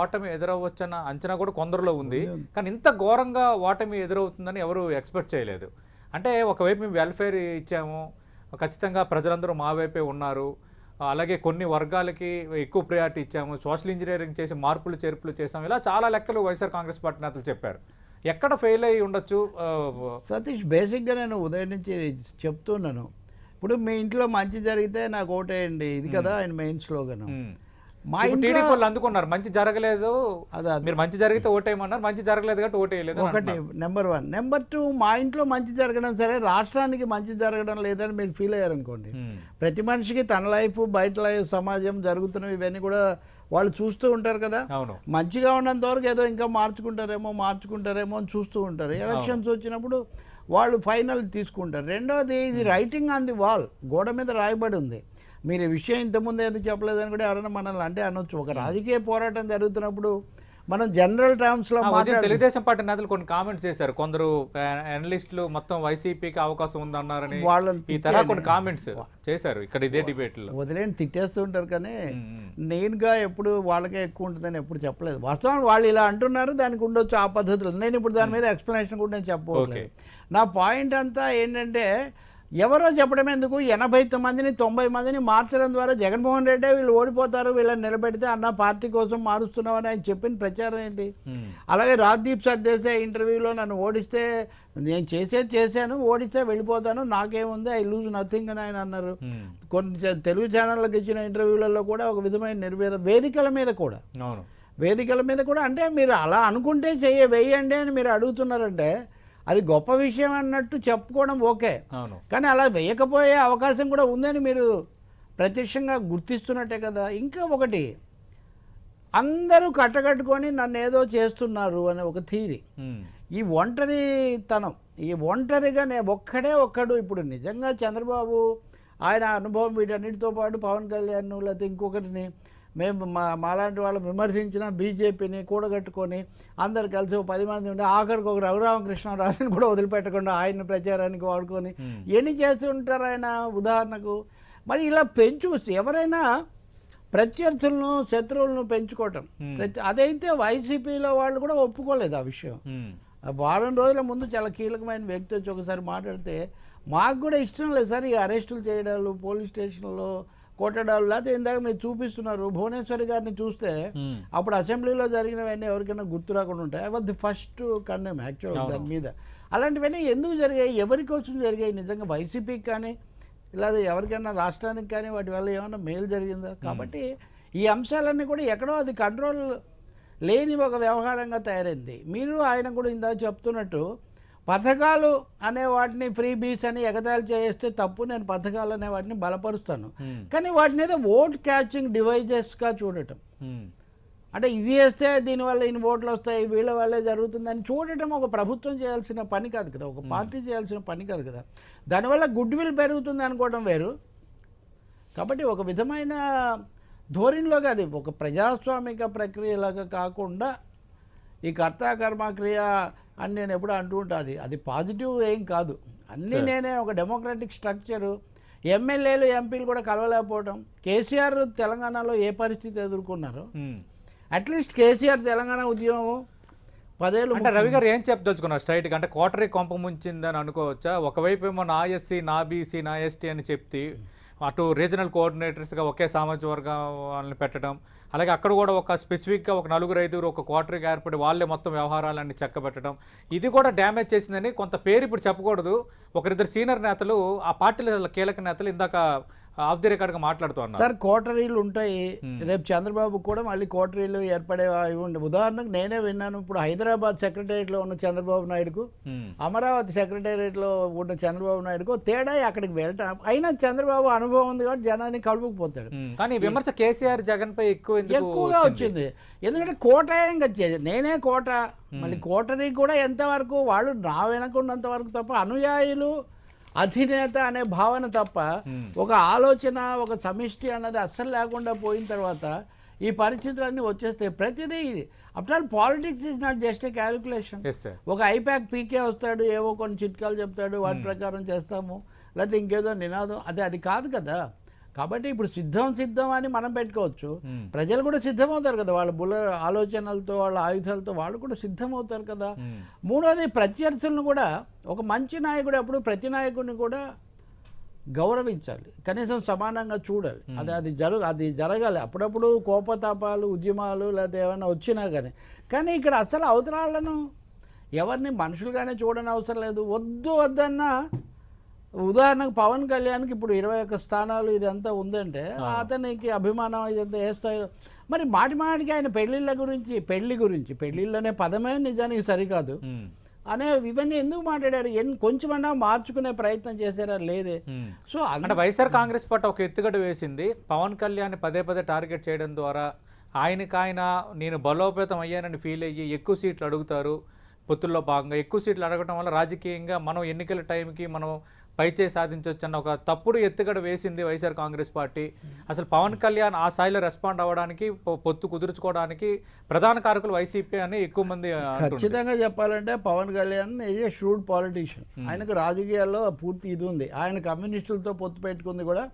ఓటమి ఎదురవ్వచ్చన్న అంచనా కూడా కొందరిలో ఉంది. కానీ ఇంత ఘోరంగా ఓటమి ఎదురవుతుందని ఎవరు ఎక్స్పెక్ట్ చేయలేదు. అంటే ఒకవైపు మేము వెల్ఫేర్ ఇచ్చాము ఖచ్చితంగా ప్రజలందరూ మా వైపే ఉన్నారు. అలాగే కొన్ని వర్గాలకి ఎక్కువ ప్రయారిటీ ఇచ్చాము సోషల్ ఇంజనీరింగ్ చేసి మార్పులు చేర్పులు చేసాము ఇలా చాలా లెక్కలు వైఎస్ఆర్ కాంగ్రెస్ పార్టీ నేతలు చెప్పారు. ఎక్కడ ఫెయిల్ అయ్యి ఉండొచ్చు? సతీష్ బేసిక్గా నేను ఉదయం నుంచి చెప్తున్నాను. ఇప్పుడు మీ ఇంట్లో మంచి జరిగితే నాకు ఓటేయండి. ఇది కదా ఆయన మెయిన్ స్లోగన్. మా టీడీపీ వాళ్ళు అందుకున్నారు. మంచి జరగలేదు. మీరు మంచి జరిగితే ఓటేయమన్నారు. మంచి జరగలేదు కాబట్టి ఓటేయలేదు ఒకటి నెంబర్ వన్ నెంబర్ టూ మా ఇంట్లో మంచి జరగడం సరే రాష్ట్రానికి మంచి జరగడం లేదని మీరు ఫీల్ అయ్యారనుకోండి. ప్రతి మనిషికి తన లైఫ్ బయట లైఫ్ సమాజం జరుగుతున్నవి ఇవన్నీ కూడా వాళ్ళు చూస్తూ ఉంటారు కదా. మంచిగా ఉన్నంత వరకు ఏదో ఇంకా మార్చుకుంటారేమో మార్చుకుంటారేమో అని చూస్తూ ఉంటారు. ఎలక్షన్స్ వచ్చినప్పుడు వాళ్ళు ఫైనల్ తీసుకుంటారు. రెండోది ఇది రైటింగ్ ఆన్ ది వాల్ గోడ మీద రాయబడి ఉంది. మీరు ఈ విషయం ఇంతకుముందు ఎందుకు చెప్పలేదని కూడా ఎవరైనా మనల్ని అంటే అనొచ్చు. ఒక రాజకీయ పోరాటం జరుగుతున్నప్పుడు మనం జనరల్ ఉదయం మాట్లాడు తెలుగుదేశం పార్టీ నేతలు కొన్ని కామెంట్స్ చేశారు. కొందరు అనలిస్టులు మొత్తం వైసీపీకి అవకాశం ఉందన్నారని వాళ్ళని ఈ తరహా కొన్ని కామెంట్స్ చేశారు ఇక్కడ ఇదే డిబేట్లో. వదిలేని తిట్టేస్తూ ఉంటారు కానీ. నేనుగా ఎప్పుడు వాళ్ళకే ఎక్కువ ఉంటుందని ఎప్పుడు చెప్పలేదు. వాస్తవం వాళ్ళు ఇలా అంటున్నారు దానికి ఉండొచ్చు ఆ పద్ధతులు. నేను ఇప్పుడు దాని మీద ఎక్స్ప్లెనేషన్ కూడా నేను చెప్పలేదు నా పాయింట్ అంతా ఏంటంటే ఎవరో చెప్పడం ఎందుకు? ఎనభై మందిని తొంభై మందిని మార్చడం ద్వారా జగన్మోహన్ రెడ్డి వీళ్ళు ఓడిపోతారు వీళ్ళని నిలబెడితే అన్న పార్టీ కోసం మారుస్తున్నామని ఆయన చెప్పిన ప్రచారం ఏంటి. అలాగే రాజ్దీప్ సర్దేశాయ్ ఇంటర్వ్యూలో నన్ను ఓడిస్తే నేను చేసేది చేశాను ఓడిస్తే వెళ్ళిపోతాను నాకేముంది ఐ లూజ్ నథింగ్ అని ఆయన అన్నారు. కొన్ని తెలుగు ఛానళ్ళకి ఇచ్చిన ఇంటర్వ్యూలలో కూడా ఒక విధమైన నిర్వేద వేదికల మీద కూడా. వేదికల మీద కూడా అంటే మీరు అలా అనుకుంటే చెయ్య వేయండి అని మీరు అడుగుతున్నారంటే అది గొప్ప విషయం అన్నట్టు చెప్పుకోవడం ఓకే. కానీ అలా వేయకపోయే అవకాశం కూడా ఉందని మీరు ప్రత్యక్షంగా గుర్తిస్తున్నట్టే కదా. ఇంకా ఒకటి అందరూ కట్టకట్టుకొని నన్ను ఏదో చేస్తున్నారు అనే ఒక థీరీ. ఈ ఒంటరితనం ఈ ఒంటరిగా నేను ఒక్కడే ఒక్కడు ఇప్పుడు నిజంగా చంద్రబాబు ఆయన అనుభవం వీటన్నిటితో పాటు పవన్ కళ్యాణ్ లేకపోతే ఇంకొకరిని మేము మా మాలాంటి వాళ్ళు విమర్శించిన బీజేపీని కూడగట్టుకొని అందరు కలిసి పది మంది ఉండి ఆఖరికి ఒక రఘురామకృష్ణరాజుని కూడా వదిలిపెట్టకుండా ఆయన ప్రచారానికి వాడుకొని. ఎన్ని చేస్తూ ఉంటారు ఆయన ఉదాహరణకు? మరి ఇలా పెంచు ఎవరైనా ప్రత్యర్థులను శత్రువులను పెంచుకోవటం. అదైతే వైసీపీలో వాళ్ళు కూడా ఒప్పుకోలేదు ఆ విషయం. వారం రోజుల ముందు చాలా కీలకమైన వ్యక్తి వచ్చి ఒకసారి మాట్లాడితే మాకు కూడా ఇష్టం లేదు సార్ ఈ అరెస్టులు చేయడాలు పోలీస్ స్టేషన్లో కొట్టడాలు లేకపోతే ఇందాక మీరు చూపిస్తున్నారు భువనేశ్వరి గారిని చూస్తే. అప్పుడు అసెంబ్లీలో జరిగినవన్నీ ఎవరికైనా గుర్తు రాకుండా ఉంటాయి? అవి ది ఫస్ట్ కన్నెం యాక్చువల్. దాని మీద. అలాంటివన్నీ ఎందుకు జరిగాయి? ఎవరి కోసం జరిగాయి. నిజంగా వైసీపీకి కానీ లేదా ఎవరికైనా రాష్ట్రానికి కానీ వాటి వల్ల ఏమైనా మేలు జరిగిందా? కాబట్టి ఈ అంశాలన్నీ కూడా ఎక్కడో అది కంట్రోల్ లేని ఒక వ్యవహారంగా తయారైంది. మీరు ఆయన కూడా ఇందాక చెప్తున్నట్టు పథకాలు అనే వాటిని ఫ్రీ బీస్ అని ఎగతాళి చేస్తే తప్పు నేను పథకాలు అనే వాటిని బలపరుస్తాను. కానీ వాటిని ఏదో ఓట్ క్యాచింగ్ డివైజెస్గా చూడటం. అంటే ఇది చేస్తే దీనివల్ల ఇన్ని ఓట్లు వస్తాయి వీళ్ళ వల్లే జరుగుతుందని చూడటం ఒక ప్రభుత్వం చేయాల్సిన పని కాదు కదా. ఒక పార్టీ చేయాల్సిన పని కాదు కదా. దానివల్ల గుడ్ విల్ పెరుగుతుంది అనుకోవడం వేరు. కాబట్టి ఒక విధమైన ధోరణిలోకి అది ఒక ప్రజాస్వామిక ప్రక్రియలాగా కాకుండా ఈ కర్త కర్మ క్రియ అని నేను ఎప్పుడు అంటూ ఉంటా అది అది పాజిటివ్ ఏం కాదు. అన్నీ. నేనే ఒక డెమోక్రటిక్ స్ట్రక్చరు ఎమ్మెల్యేలు ఎంపీలు కూడా కలవలేకపోవడం కేసీఆర్ తెలంగాణలో ఏ పరిస్థితి ఎదుర్కొన్నారో. అట్లీస్ట్ కేసీఆర్ తెలంగాణ ఉద్యమం పదేళ్ళు అంటే రవి గారు ఏం చెప్పదలుచుకున్నారు? స్ట్రైట్గా అంటే కోటరీ కొంప ముంచిందని అనుకోవచ్చా? ఒకవైపు ఏమో నా ఎస్సీ నా బీసీ నా ఎస్టీ అని చెప్తే అటు రీజనల్ కోఆర్డినేటర్స్గా ఒకే సామాజిక వర్గం వాళ్ళని పెట్టడం అలాగే అక్కడ కూడా ఒక స్పెసిఫిక్గా ఒక నలుగురు ఐదుగురు ఒక క్వార్టర్గా ఏర్పడి వాళ్ళే మొత్తం వ్యవహారాలన్నీ చక్కబెట్టడం. ఇది కూడా డ్యామేజ్ చేసిందని కొంత పేరు ఇప్పుడు చెప్పకూడదు. ఒకరిద్దరు సీనియర్ నేతలు ఆ పార్టీల కీలక నేతలు ఇందాక ఆఫ్ ది రికార్డ్గా మాట్లాడుతూ ఉన్నారు సార్ కోటరీలు ఉంటాయి. రేపు చంద్రబాబు కూడా మళ్ళీ కోటరీలు ఏర్పడే ఉండే. ఉదాహరణకు నేనే విన్నాను ఇప్పుడు హైదరాబాద్ సెక్రటేరియట్లో ఉన్న చంద్రబాబు నాయుడుకు. అమరావతి సెక్రటేరియట్లో ఉన్న చంద్రబాబు నాయుడుకు తేడా అక్కడికి వెళ్ళటం. అయినా చంద్రబాబు అనుభవం ఉంది కాబట్టి జనాన్ని కలుపుకుపోతాడు. కానీ విమర్శ కేసీఆర్ జగన్ పై ఎక్కువ ఎక్కువగా వచ్చింది? ఎందుకంటే కోటాయంగా నేనే కోట. మళ్ళీ కోటరీ కూడా ఎంతవరకు వాళ్ళు నా వెనక ఉన్నంత వరకు తప్ప అనుయాయులు అధినేత అనే భావన తప్ప ఒక ఆలోచన ఒక సమిష్టి అన్నది అస్సలు లేకుండా పోయిన తర్వాత ఈ పరిస్థితులన్నీ వచ్చేస్తాయి. ప్రతిదీ after all politics is not just a calculation ఒక ఐప్యాక్ పీకే వస్తాడు ఏవో కొన్ని చిట్కాలు చెప్తాడు వాటి ప్రకారం చేస్తాము. లేకపోతే ఇంకేదో నినాదం. అదే అది కాదు కదా. కాబట్టి ఇప్పుడు సిద్ధం సిద్ధం అని మనం పెట్టుకోవచ్చు. ప్రజలు కూడా సిద్ధమవుతారు కదా. వాళ్ళ బుల్ల ఆలోచనలతో వాళ్ళ ఆయుధాలతో వాళ్ళు కూడా సిద్ధమవుతారు కదా. మూడోది ప్రత్యర్థులను కూడా ఒక మంచి నాయకుడు అప్పుడు ప్రతి నాయకుడిని కూడా గౌరవించాలి. కనీసం సమానంగా చూడాలి. అది అది జరుగు అది జరగాలి. అప్పుడప్పుడు కోపతాపాలు ఉద్యమాలు లేదా ఏమైనా వచ్చినా కానీ. కానీ ఇక్కడ అసలు అవతరాలను ఎవరిని మనుషులుగానే చూడని అవసరం లేదు. వద్దు వద్దన్నా ఉదాహరణకు పవన్ కళ్యాణ్కి ఇప్పుడు ఇరవై ఒక్క స్థానాలు ఇదంతా ఉందంటే అతనికి అభిమానం ఇదంతా ఏ స్థాయిలో? మరి మాటి మాటికి ఆయన పెళ్ళిళ్ళ గురించి పెళ్ళి గురించి పెళ్ళిళ్ళు అనే పదమే నిజానికి సరికాదు. అనే ఇవన్నీ ఎందుకు మాట్లాడారు? ఎన్ కొంచెమన్నా మార్చుకునే ప్రయత్నం చేశారా? లేదే. సో అంటే వైఎస్ఆర్ కాంగ్రెస్ పార్టీ ఒక ఎత్తుగడ వేసింది. పవన్ కళ్యాణ్ పదే పదే టార్గెట్ చేయడం ద్వారా ఆయనకి ఆయన నేను బలోపేతం అయ్యానని ఫీల్ అయ్యి ఎక్కువ సీట్లు అడుగుతారు. పొత్తుల్లో భాగంగా ఎక్కువ సీట్లు అడగడం వల్ల రాజకీయంగా మనం ఎన్నికల టైంకి మనం పైచే సాధించవచ్చు అన్న ఒక తప్పుడు ఎత్తుగడ వేసింది వైఎస్ఆర్ కాంగ్రెస్ పార్టీ. అసలు పవన్ కళ్యాణ్ ఆ స్థాయిలో రెస్పాండ్ అవ్వడానికి పొత్తు కుదుర్చుకోవడానికి ప్రధాన కారకులు వైసీపీ అని ఎక్కువ మంది. ఖచ్చితంగా చెప్పాలంటే Pawan Kalyan a shrewd politician ఆయనకు రాజకీయాల్లో పూర్తి ఇది ఉంది. ఆయన కమ్యూనిస్టులతో పొత్తు పెట్టుకుంది కూడా.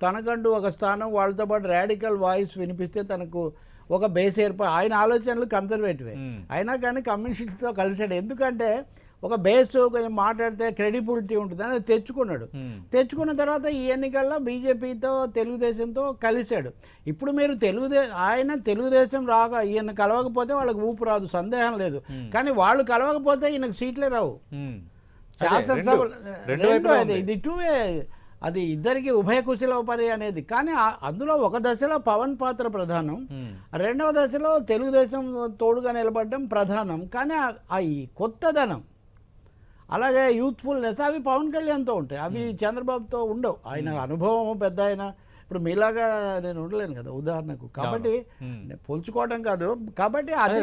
తనకంటూ ఒక స్థానం వాళ్ళతో పాటు రాడికల్ వాయిస్ వినిపిస్తే తనకు ఒక బేస్ ఏర్పడి ఆయన ఆలోచనలు కన్సర్వేటివే మ్మ్. అయినా కానీ కమ్యూనిస్టులతో కలిసాడు ఎందుకంటే ఒక బేస్ కొంచెం మాట్లాడితే క్రెడిబిలిటీ ఉంటుంది అని తెచ్చుకున్నాడు. తెచ్చుకున్న తర్వాత ఈ ఎన్నికల్లో బీజేపీతో తెలుగుదేశంతో కలిశాడు. ఇప్పుడు మీరు తెలుగుదే ఆయన తెలుగుదేశం రాక ఈయన కలవకపోతే వాళ్ళకి ఊపు రాదు సందేహం లేదు. కానీ వాళ్ళు కలవకపోతే ఈయనకు సీట్లే రావు. శాసనసభ రెండు- అది. ఇది టూ అది ఇద్దరికి ఉభయ కుశలోపరి అనేది. కానీ అందులో ఒక దశలో పవన్ పాత్ర ప్రధానం. రెండవ దశలో తెలుగుదేశం తోడుగా నిలబడడం ప్రధానం. కానీ ఆ- కొత్తదనం అలాగే యూత్ఫుల్నెస్ అవి పవన్ కళ్యాణ్తో ఉంటాయి. అవి చంద్రబాబుతో ఉండవు. ఆయన అనుభవం పెద్ద ఆయన. ఇప్పుడు మీలాగా నేను ఉండలేను కదా ఉదాహరణకు. కాబట్టి పోల్చుకోవడం కాదు. కాబట్టి అదే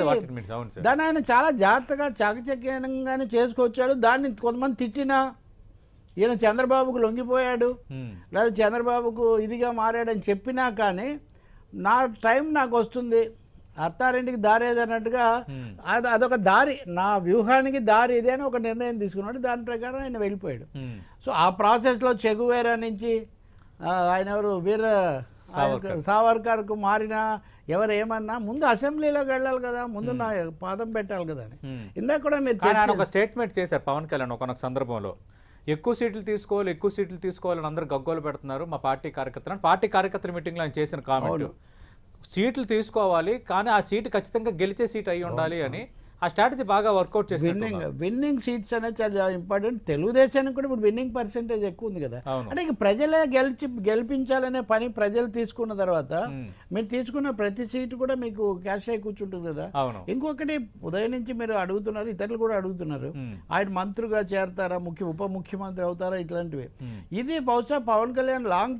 దాన్ని ఆయన చాలా జాగ్రత్తగా చాకచక్యంగానే చేసుకొచ్చాడు. దాన్ని కొంతమంది తిట్టినా ఈయన చంద్రబాబుకు లొంగిపోయాడు. లేదా చంద్రబాబుకు ఇదిగా మారాడని చెప్పినా కానీ నా టైం నాకు వస్తుంది. అత్తారింటికి దారి ఏదన్నట్టుగా అదొక దారి. నా వ్యూహానికి దారి ఇదే అని ఒక నిర్ణయం తీసుకున్నాడు. దాని ప్రకారం ఆయన వెళ్ళిపోయాడు. సో ఆ ప్రాసెస్లో చెగువేరా నుంచి ఆయన ఎవరు? వీర సావర్కర్. సావర్కర్కు మారిన ఎవరు ఏమన్నా ముందు అసెంబ్లీలోకి వెళ్ళాలి కదా ముందు నా పాదం పెట్టాలి కదా అని. ఇందాక కూడా మీరు ఒక స్టేట్మెంట్ చేశారు పవన్ కళ్యాణ్ ఒకనొక సందర్భంలో. ఎక్కువ సీట్లు తీసుకోవాలి ఎక్కువ సీట్లు తీసుకోవాలని అందరూ గగ్గోలు పెడుతున్నారు మా పార్టీ కార్యకర్తలు పార్టీ కార్యకర్తల మీటింగ్లో ఆయన చేసిన కామెంట్ సీట్లు తీసుకోవాలి కానీ ఆ సీటు ఖచ్చితంగా గెలిచే సీట్ అయి ఉండాలి అని ఆ స్ట్రాటజీ బాగా వర్కౌట్ చేసింది విన్నింగ్ విన్నింగ్ సీట్స్ అనేది చాలా ఇంపార్టెంట్ తెలుగుదేశానికి కూడా ఇప్పుడు విన్నింగ్ పర్సెంటేజ్ ఎక్కువ ఉంది కదా. అంటే ఇక ప్రజలే గెలిచి గెలిపించాలనే పని ప్రజలు తీసుకున్న తర్వాత. మీరు తీసుకున్న ప్రతి సీటు కూడా మీకు క్యాష్ అయి కూర్చుంటుంది కదా ఇంకొకటి ఉదయం నుంచి మీరు అడుగుతున్నారు ఇతరులు కూడా అడుగుతున్నారు. ఆయన మంత్రిగా చేరతారా ముఖ్య ఉప ముఖ్యమంత్రి అవుతారా ఇట్లాంటివి. ఇది బహుశా పవన్ కళ్యాణ్ లాంగ్